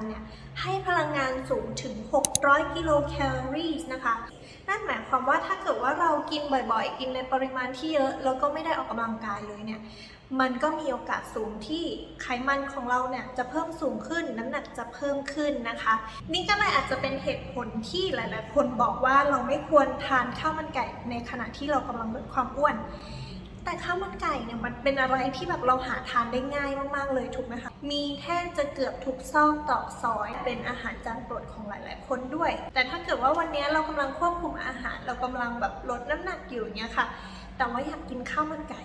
านเนี่ยให้พลังงานสูงถึง 600 กิโลแคลอรี่นะคะ นั่นหมายความว่าถ้าเกิดว่าเรากินบ่อยๆ กินในปริมาณที่เยอะ แล้วก็ไม่ได้ออกกำลังกายเลยเนี่ย มันก็มีโอกาสสูงที่ไขมันของเราเนี่ยจะเพิ่มสูงขึ้น น้ำหนักจะเพิ่มขึ้นนะคะ นี่ก็เลยอาจจะเป็นเหตุผลที่หลายๆ คนบอกว่าเราไม่ควรทานข้าวมันไก่ในขณะที่เรากำลังลดความอ้วน แต่ข้าวมันไก่เนี่ยมันเป็นอะไรที่แบบเราหาทานได้ง่ายมากๆเลยถูกไหมคะ มีแทบจะเกือบทุกซอกตอกซอย เป็นอาหารจานโปรดของหลาย ๆ คนด้วย แต่ถ้าเกิดว่าวันนี้เรากำลังควบคุมอาหาร เรากำลังแบบลดน้ำหนักอยู่เงี้ยค่ะ แต่ว่าอยากกินข้าวมันไก่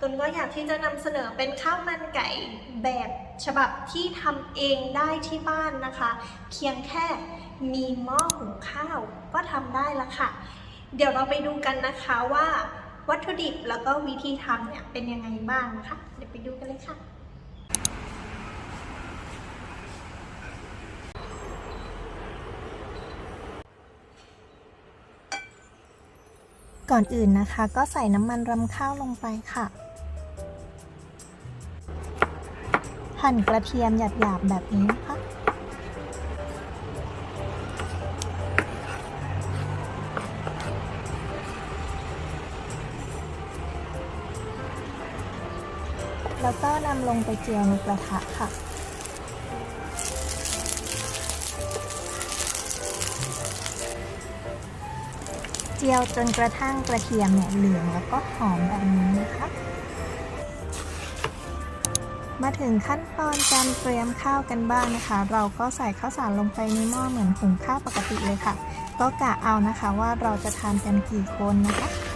ตนก็อยากที่จะนำเสนอเป็นข้าวมันไก่แบบฉบับที่ทำเองได้ที่บ้านนะคะ เพียงแค่มีหม้อหุงข้าวก็ทำได้ละค่ะ เดี๋ยวเราไปดูกันนะคะว่า วัตถุดิบแล้วก็วิธีทำเนี่ยเป็นยังไงบ้างนะคะ เดี๋ยวไปดูกันเลยค่ะ ก่อนอื่นนะคะ ก็ใส่น้ำมันรำข้าวลงไปค่ะ หั่นกระเทียมหยาบๆแบบนี้นะคะ นำลงไปเจียวในกระทะค่ะ เจียวจนกระทั่งกระเทียมเนี่ยเหลืองแล้วก็หอมแบบนี้นะคะ มาถึงขั้นตอนการเตรียมข้าวกันบ้างนะคะ เราก็ใส่ข้าวสารลงไปในหม้อเหมือนหุงข้าวปกติเลยค่ะ ก็กะเอานะคะว่าเราจะทานกันกี่คนนะคะ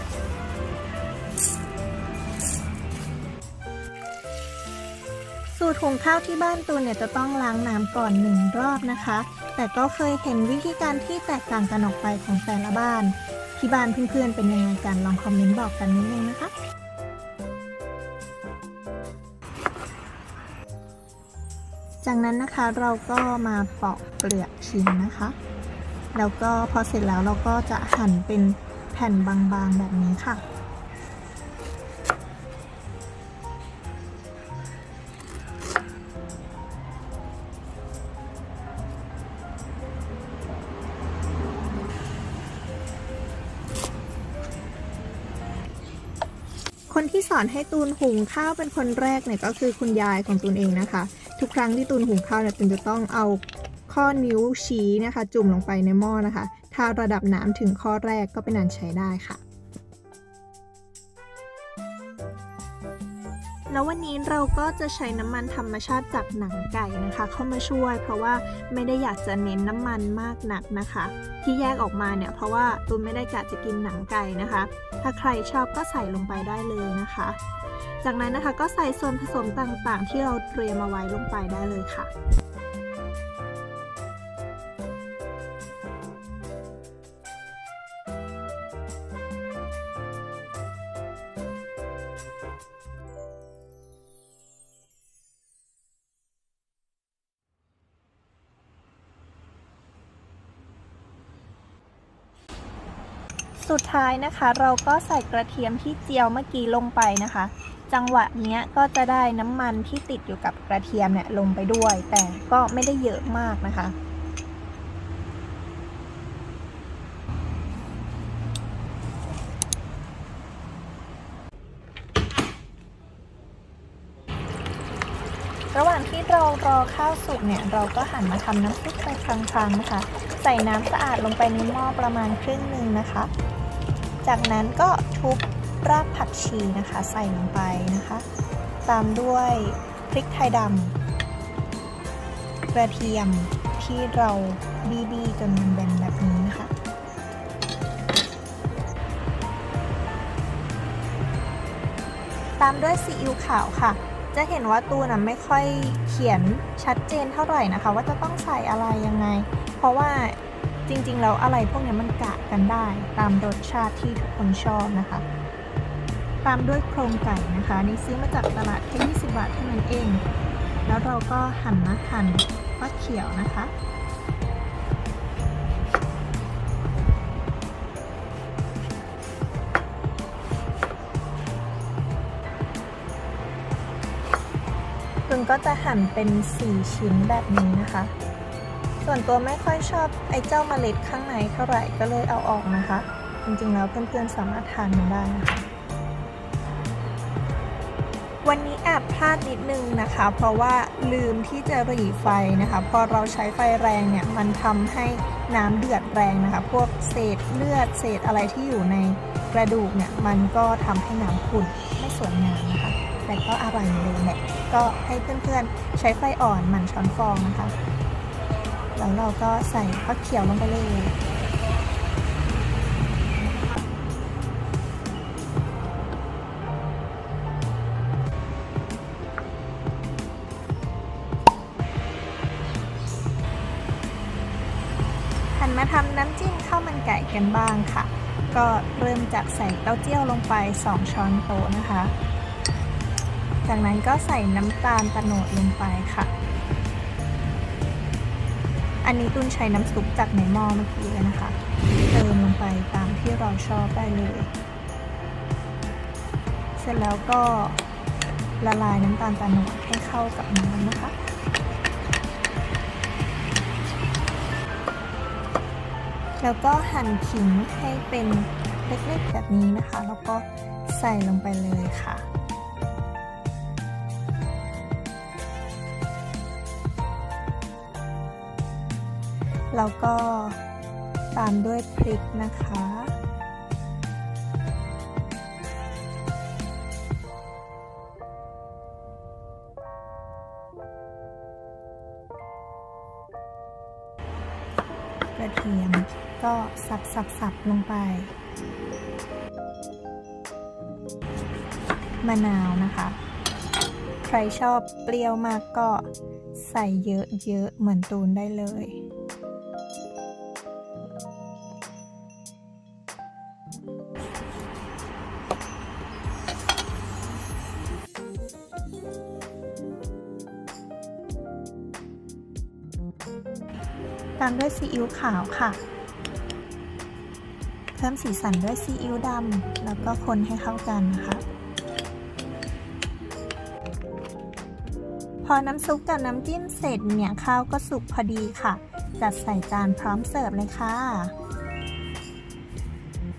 สูตรหุงข้าวที่บ้านตูนเนี่ยจะต้องล้างน้ำก่อนหนึ่งรอบนะคะ แต่ก็เคยเห็นวิธีการที่แตกต่างกันออกไปของแต่ละบ้าน ที่บ้านเพื่อนๆเป็นยังไงกันลองคอมเมนต์บอกกันนิดนึงนะคะจากนั้นนะคะเราก็มาปอกเปลือกชิ้นนะคะ แล้วก็พอเสร็จแล้วเราก็จะหั่นเป็นแผ่นบางๆแบบนี้ค่ะ คนที่สอนให้ตูนหุงข้าวเป็นคนแรกเนี่ยก็คือคุณยายของตูนเองนะคะ ทุกครั้งที่ตูนหุงข้าวเนี่ยตูนจะต้องเอาข้อนิ้วชี้นะคะ จุ่มลงไปในหม้อนะคะ ถ้าระดับน้ำถึงข้อแรกก็เป็นอันใช้ได้ค่ะ แล้ววันนี้เราก็จะใช้น้ำมันธรรมชาติจากหนังไก่นะคะ เข้ามาช่วย เพราะว่าไม่ได้อยากจะเน้นน้ำมันมากนักนะคะ ที่แยกออกมาเนี่ยเพราะว่าตูนไม่ได้กะจะกินหนังไก่นะคะ ถ้าใครชอบก็ใส่ลงไปได้เลยนะคะ จากนั้นนะคะก็ใส่ส่วนผสมต่างๆ ที่เราเตรียมเอาไว้ลงไปได้เลยค่ะ สุดท้ายนะคะเราก็ใส่กระเทียมที่เจียวเมื่อกี้ลงไปนะคะ จังหวะเนี้ยก็จะได้น้ำมันที่ติดอยู่กับกระเทียมเนี่ยลงไปด้วย แต่ก็ไม่ได้เยอะมากนะคะ ระหว่างที่เรารอข้าวสุกเนี่ยเราก็หันมาทำน้ำซุปไปครั้งๆนะคะ ใส่น้ำสะอาดลงไปในหม้อประมาณครึ่งหนึ่งนะคะ จากนั้นก็ทุบรากผักชีนะคะ ใส่ลงไปนะคะ ตามด้วยพริกไทยดำกระเทียมที่เราบีๆจนมันแบนแบบนี้นะคะ ตามด้วยซีอิ๊วขาวค่ะ จะเห็นว่าตูนะไม่ค่อยเขียนชัดเจนเท่าไหร่นะคะ ว่าจะต้องใส่อะไรยังไง เพราะว่า จริงๆ แล้วอะไรพวกนี้มันกะกันได้ตามรสชาติที่ทุกคนชอบนะคะ ตามด้วยโครงไก่นะคะนี่ซื้อมาจากตลาดแค่ 20 บาทเท่านั้นเอง แล้วเราก็หั่นนะหั่นฟักเขียวนะคะตุนก็จะหั่นเป็น 4 ชิ้นแบบนี้นะคะ ส่วนตัวไม่ค่อยชอบไอ้เจ้าเมล็ดข้างในเท่าไหร่ก็เลยเอาออกนะคะ จริงๆแล้วเพื่อนๆสามารถทานมันได้นะคะวันนี้แอบพลาดนิดนึงนะคะ เพราะว่าลืมที่จะหรี่ไฟนะคะ พอเราใช้ไฟแรงเนี่ยมันทำให้น้ำเดือดแรงนะคะ พวกเศษเลือดเศษอะไรที่อยู่ในกระดูกเนี่ยมันก็ทำให้น้ำขุ่นไม่สวยงามนะคะแต่ก็อร่อยเลยแหละก็ให้เพื่อนๆใช้ไฟอ่อนหมั่นช้อนฟองนะคะ แล้วเราก็ใส่ฟักเขียวลงไปเลยหันมาทำน้ำจิ้มข้าวมันไก่กันบ้างค่ะ ก็เริ่มจากใส่เต้าเจี้ยวลงไป 2 ช้อนโต๊ะนะคะ จากนั้นก็ใส่น้ำตาลตะโนดลงไปค่ะ อันนี้ตุนใช้น้ำซุปจากในหม้อเมื่อกี้เลยนะคะ เติมลงไปตามที่เราชอบได้เลย เสร็จแล้วก็ละลายน้ำตาลตะโนดให้เข้ากับน้ำนะคะ แล้วก็หั่นขิงให้เป็นเล็กๆแบบนี้นะคะ แล้วก็ใส่ลงไปเลยค่ะ แล้วก็ตามด้วยพริกนะคะ กระเทียมก็สับสับสับลงไป มะนาวนะคะ ใครชอบเปรี้ยวมากก็ใส่เยอะๆเหมือนตูนได้เลย ตามด้วยซีอิ๊วขาวค่ะ เพิ่มสีสันด้วยซีอิ๊วดำแล้วก็คนให้เข้ากันนะคะ พอน้ำซุปกับน้ำจิ้มเสร็จเนี่ยข้าวก็สุกพอดีค่ะ จัดใส่จานพร้อมเสิร์ฟเลยค่ะ